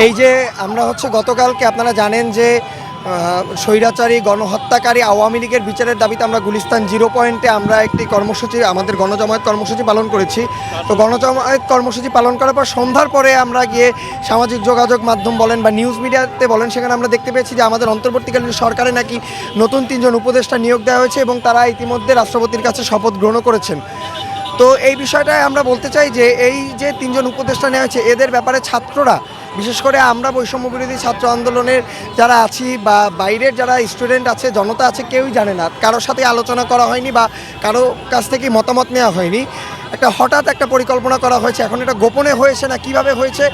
এই যে আমরা হচ্ছে গতকালকে আপনারা জানেন যে স্বৈরাচারী গণহত্যাকারী আওয়ামী লীগের বিচারের দাবিতে আমরা গুলিস্তান জিরো পয়েন্টে আমরা একটি কর্মসূচি, আমাদের গণজমায়েত কর্মসূচি পালন করেছি। তো গণজমায়েত কর্মসূচি পালন করার পর সন্ধ্যার পরে আমরা গিয়ে সামাজিক যোগাযোগ মাধ্যম বলেন বা নিউজ মিডিয়াতে বলেন, সেখানে আমরা দেখতে পেয়েছি যে আমাদের অন্তর্বর্তীকালীন সরকারে নাকি নতুন তিনজন উপদেষ্টা নিয়োগ দেওয়া হয়েছে এবং তারা ইতিমধ্যে রাষ্ট্রপতির কাছে শপথ গ্রহণ করেছেন। তো এই বিষয়টায় আমরা বলতে চাই যে, এই যে তিনজন উপদেষ্টা নেওয়া হয়েছে, এদের ব্যাপারে ছাত্ররা বিশেষ করে আমরা বৈষম্য বিরোধী ছাত্র আন্দোলনের যারা আছি বা বাইরের যারা স্টুডেন্ট আছে, জনতা আছে, কেউই জানে না। কারোর সাথে আলোচনা করা হয়নি বা কারও কাছ থেকে মতামত নেওয়া হয়নি। একটা হঠাৎ একটা পরিকল্পনা করা হয়েছে, এখন এটা গোপনে হয়েছে না, কীভাবে হয়েছে,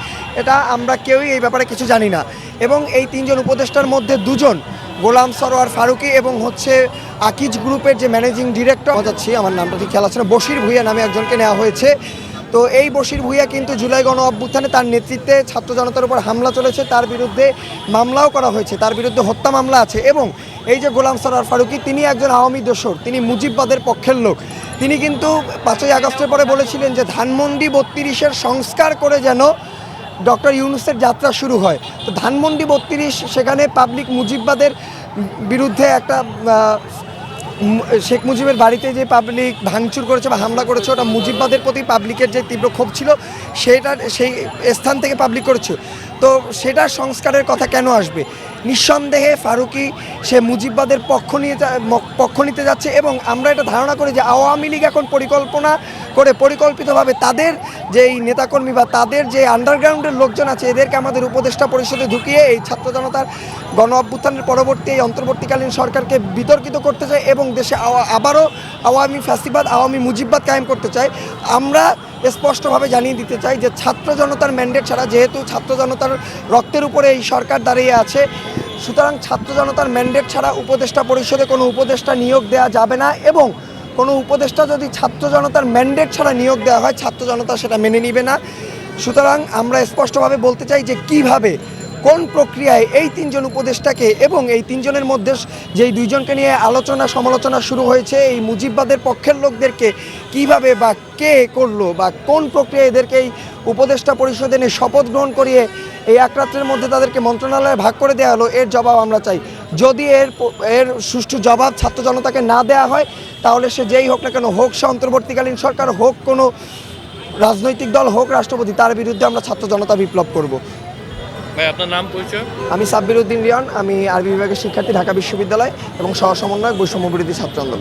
এটা আমরা কেউই এই ব্যাপারে কিছু জানি না। এবং এই তিনজন উপদেষ্টার মধ্যে দুজন, গোলাম সরোয়ার ফারুকি এবং হচ্ছে আকিজ গ্রুপের যে ম্যানেজিং ডিরেক্টর যাচ্ছি আমার নামটা ঠিক খেয়াল আছে না, বশির ভুইয়া নামে একজনকে নেওয়া হয়েছে। তো এই বশির ভুইয়া কিন্তু জুলাই গণ অভ্যুত্থানে তার নেতৃত্বে ছাত্র জনতার উপর হামলা চলেছে। তার বিরুদ্ধে মামলাও করা হয়েছে। তার বিরুদ্ধে হত্যা মামলা আছে এবং এই যে গোলাম সরোয়ার ফারুকি, তিনি একজন আওয়ামী দোসর তিনি মুজিববাদের পক্ষের লোক। তিনি কিন্তু পাঁচই আগস্টের পরে বলেছিলেন যে ধানমন্ডি বত্রিশের সংস্কার করে যেন ডক্টর ইউনুসের যাত্রা শুরু হয়। তো ধানমন্ডি বত্রিশ, সেখানে পাবলিক মুজিববাদের বিরুদ্ধে একটা শেখ মুজিবের বাড়িতে যে পাবলিক ভাঙচুর করেছে বা হামলা করেছে, ওটা মুজিববাদের প্রতি পাবলিকের যে তীব্র ক্ষোভ ছিল সেটা সেই স্থান থেকে পাবলিক করেছে। তো সেটা সংস্কারের কথা কেন আসবে? নিঃসন্দেহে ফারুকি, সে মুজিববাদের পক্ষ নিয়ে পক্ষ নিতে যাচ্ছে এবং আমরা এটা ধারণা করি যে আওয়ামী লীগ এখন পরিকল্পনা করে পরিকল্পিতভাবে তাদের যে এই নেতাকর্মী বা তাদের যে আন্ডারগ্রাউন্ডের লোকজন আছে, এদেরকে আমাদের উপদেষ্টা পরিষদে ঢুকিয়ে এই ছাত্র জনতার গণ অভ্যুত্থানের পরবর্তী, এই অন্তর্বর্তীকালীন সরকারকে বিতর্কিত করতে চায় এবং দেশে আবারও আওয়ামী ফ্যাসিবাদ আওয়ামী মুজিববাদ কায়েম করতে চায়। আমরা স্পষ্টভাবে জানিয়ে দিতে চাই যে ছাত্র জনতার ম্যান্ডেট ছাড়া যেহেতু ছাত্র জনতার রক্তের উপরে এই সরকার দাঁড়িয়ে আছে, সুতরাং ছাত্র জনতার ম্যান্ডেট ছাড়া উপদেষ্টা পরিষদে কোনো উপদেষ্টা নিয়োগ দেওয়া যাবে না এবং কোনো উপদেষ্টা যদি ছাত্র জনতার ম্যান্ডেট ছাড়া নিয়োগ দেওয়া হয়, ছাত্র জনতা সেটা মেনে নিবে না। সুতরাং আমরা স্পষ্টভাবে বলতে চাই যে কীভাবে কোন প্রক্রিয়ায় এই তিনজন উপদেষ্টাকে এবং এই তিনজনের মধ্যে যেই দুইজনকে নিয়ে আলোচনা সমালোচনা শুরু হয়েছে, এই মুজিববাদের পক্ষের লোকদেরকে কীভাবে বা কে করল বা কোন প্রক্রিয়ায় এদেরকে এই উপদেষ্টা পরিষদে নিয়ে শপথ গ্রহণ করিয়ে এই এক রাত্রের মধ্যে তাদেরকে মন্ত্রণালয়ে ভাগ করে দেওয়া হলো, এর জবাব আমরা চাই। যদি এর এর সুষ্ঠু জবাব ছাত্র জনতাকে না দেওয়া হয়, তাহলে সে যেই হোক না কেন, হোক সে অন্তর্বর্তীকালীন সরকার, হোক কোনো রাজনৈতিক দল, হোক রাষ্ট্রপতি, তার বিরুদ্ধে আমরা ছাত্র জনতা বিপ্লব করব। ভাই, আপনার নাম, পরিচয়? আমি সাব্বির উদ্দিন রিয়ান, আমি আরবি বিভাগের শিক্ষার্থী ঢাকা বিশ্ববিদ্যালয় এবং সহ সমন্বয়ক বৈষম্য বিরোধী ছাত্র আন্দোলন।